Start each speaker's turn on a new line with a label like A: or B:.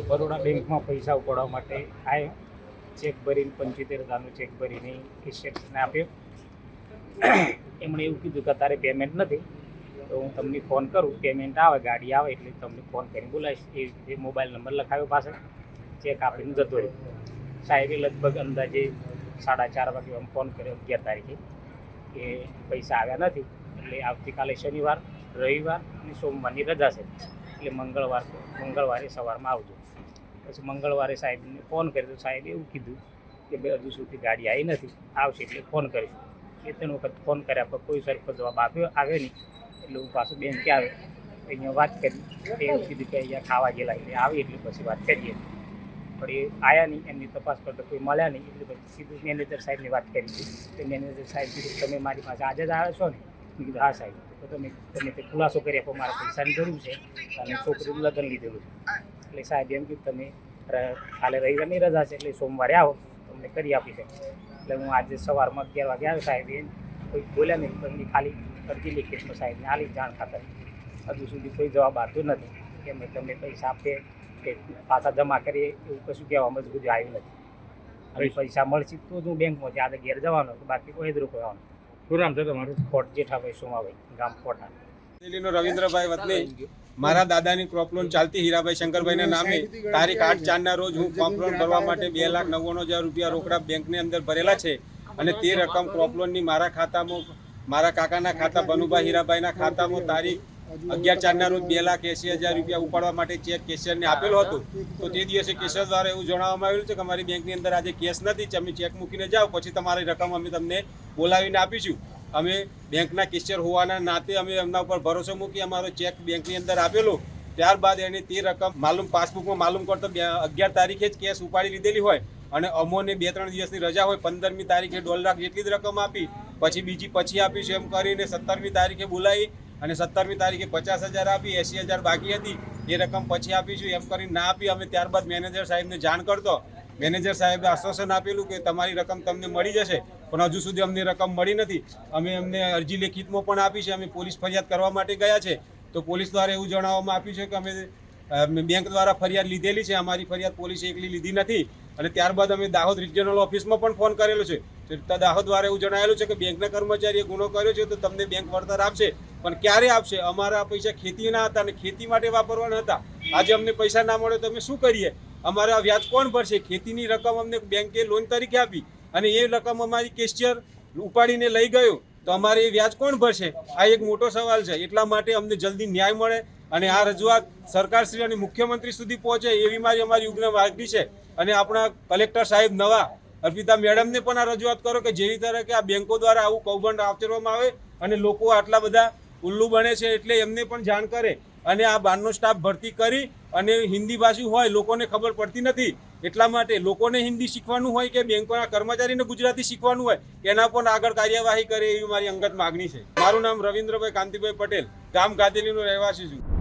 A: બરોડા બેંકમાં પૈસા ઉપાડવા માટે આવ્યો ચેક ભરીને પંચોતેર હજારનો ચેક ભરીને એશિયન્સને આપ્યો. એમણે એવું કીધું કે તારે પેમેન્ટ નથી. તો હું તમને ફોન કરું. પેમેન્ટ આવે, ગાડી આવે એટલે તમને ફોન કરીને બોલાવીશ. એ રીતે મોબાઈલ નંબર લખાવ્યો પાછળ. ચેક આપીને જતો રહ્યો. સાહેબે લગભગ અંદાજે સાડા ચાર વાગે આમ ફોન કર્યો અગિયાર તારીખે કે પૈસા આવ્યા નથી. એટલે આવતીકાલે શનિવાર, રવિવાર અને સોમવારની રજા છે. એટલે મંગળવાર મંગળવારે સવારમાં આવજો. પછી મંગળવારે સાહેબને ફોન કર્યો. સાહેબે એવું કીધું કે બે હજુ સુધી ગાડી આવી નથી. આવશે એટલે ફોન કરીશું. બે ત્રણ વખત ફોન કર્યા પણ કોઈ સરખો જવાબ આપ્યો આવ્યો નહીં. એટલે હું પાછું બેંકે આવે. અહીંયા વાત કરી. એવું કીધું કે અહીંયા ખાવા ગયેલા એટલે આવી એટલે પછી વાત કરીએ. પણ એ આવ્યા નહીં. એમની તપાસ કરતો કોઈ મળ્યા નહીં. એટલે પછી સીધું મેનેજર સાહેબની વાત કરી. તો મેનેજર સાહેબ કીધું, તમે મારી પાસે આજે જ આવ્યા છો ને? મેં કીધું હા સાહેબ. તો તમે તમે તે ખુલાસો કરી આપો મારા પૈસાની જરૂર છે. અને છોકરીનું લગ્ન લીધેલું છે. એટલે સાહેબ એમ કીધું તમે કાલે રવિવારની રજા છે એટલે સોમવારે આવો. તમને કરી આપી છે એટલે હું આજે સવારમાં અગિયાર વાગે આવ્યો સાહેબ એ કોઈ બોલ્યા નહીં. તમને ખાલી અરજી લીખિતમાં સાહેબને આલી જાણ ખાતર. હજુ સુધી કોઈ જવાબ આવતો નથી કે અમે તમને પૈસા આપીએ કે પાછા જમા કરીએ એવું કશું કહેવામાં જ બધું આવ્યું નથી. અને પૈસા મળશે તો જ હું બેંકમાં આજે ઘેર જવાનો બાકી કોઈ જ રોકવાનો
B: શું નામ છે તમારું?
A: કોટ જેઠાભાઈ સોમાભાઈ ગામ કોટા
C: દિલ્હીનો રવિન્દ્રભાઈ વતની મારા દાદાની ક્રોપ લોન ચાલતી હીરાભાઈ શંકરભાઈના નામે તારીખ આઠ ચારના રોજ હું ક્રોપ લોન ભરવા માટે બે લાખ નવ્વાણું હજાર રૂપિયા રોકડા બેંકની અંદર ભરેલા છે અને તે રકમ ક્રોપ લોનની મારા ખાતામાં મારા કાકાના ખાતા બનુભાઈ હીરાભાઈના ખાતામાં તારીખ અગિયાર ચારના રોજ બે લાખ એસી હજાર રૂપિયા ઉપાડવા માટે ચેક કેશિયરને આપેલો હતો. તો તે દિવસે કેશિયર દ્વારા એવું જણાવવામાં આવ્યું છે કે અમારી બેંકની અંદર આજે કેસ નથી તમે ચેક મૂકીને જાઓ પછી તમારી રકમ અમે તમને બોલાવીને આપીશું. અમે બેંકના કેશિયર હોવાના નાતે અમે એમના ઉપર ભરોસો મૂકી અમારો ચેક બેંકની અંદર આપેલો. ત્યારબાદ એને તે રકમ માલુમ પાસબુકમાં માલુમ કરતો અગિયાર તારીખે જ કેસ ઉપાડી લીધેલી હોય અને અમોને બે ત્રણ દિવસની રજા હોય પંદરમી તારીખે દોઢ લાખ જેટલી જ રકમ આપી પછી બીજી પછી આપીશું એમ કરીને સત્તરમી તારીખે બોલાવી અને સત્તરમી તારીખે પચાસ હજાર આપી એંસી હજાર બાકી હતી. એ રકમ પછી આપીશું. એમ કરીને ના આપી, અમે ત્યારબાદ મેનેજર સાહેબને જાણ કરતો. મેનેજર સાહેબે આશ્વાસન આપેલું કે તમારી રકમ તમને મળી જશે, પણ હજુ સુધી અમને રકમ મળી નથી. અમે અમને અરજી લેખિતમાં પણ આપી છે. અમે પોલીસ ફરિયાદ કરવા માટે ગયા છે. તો પોલીસ દ્વારા એવું જણાવવામાં આપ્યું છે કે અમે બેંક દ્વારા ફરિયાદ લીધેલી છે. અમારી ફરિયાદ પોલીસે એકલી લીધી નથી. અને ત્યારબાદ અમે દાહોદ રિજનલ ઓફિસમાં પણ ફોન કરેલો છે. દાહોદ દ્વારા એવું જણાવેલું છે કે બેંકના કર્મચારીએ ગુનો કર્યો છે તો તમને બેંક વળતર આપશે. પણ ક્યારે આપશે? અમારા પૈસા ખેતીના હતા અને ખેતી માટે વાપરવાના હતા. આજે અમને પૈસા ના મળે તો અમે શું કરીએ? અમારા વ્યાજ કોણ ભરશે? ખેતીની રકમ અમને બેંકે લોન તરીકે આપી. અને એ રકમ અમારી કેશિયર ઉપાડીને લઈ ગયો. તો અમારે એ વ્યાજ કોણ ભરશે? આ એક મોટો સવાલ છે. એટલા માટે અમને જલ્દી ન્યાય મળે અને આ રજૂઆત સરકારશ્રી અને મુખ્યમંત્રી સુધી પહોંચે એવી મારી અમારી ઉગ્ર માગણી છે. અને આપણા કલેક્ટર સાહેબ નવા અર્પિતા મેડમને પણ આ રજૂઆત કરો કે જેવી તરીકે આ બેંકો દ્વારા આવું કૌભાંડ આચરવામાં આવે અને લોકો આટલા બધા ઉલ્લુ બને છે એટલે એમને પણ જાણ કરે. અને આ બહારનો સ્ટાફ ભરતી કરી અને હિન્દી ભાષી હોય લોકોને ખબર પડતી નથી. એટલા માટે લોકોને હિન્દી શીખવાનું હોય કે બેંકોના કર્મચારીને ગુજરાતી શીખવાનું હોય, એના પણ આગળ કાર્યવાહી કરે એવી મારી અંગત માગણી છે. મારું નામ રવિન્દ્રભાઈ કાંતિભાઈ પટેલ, ગામ ગાદેલીનો રહેવાસી છું.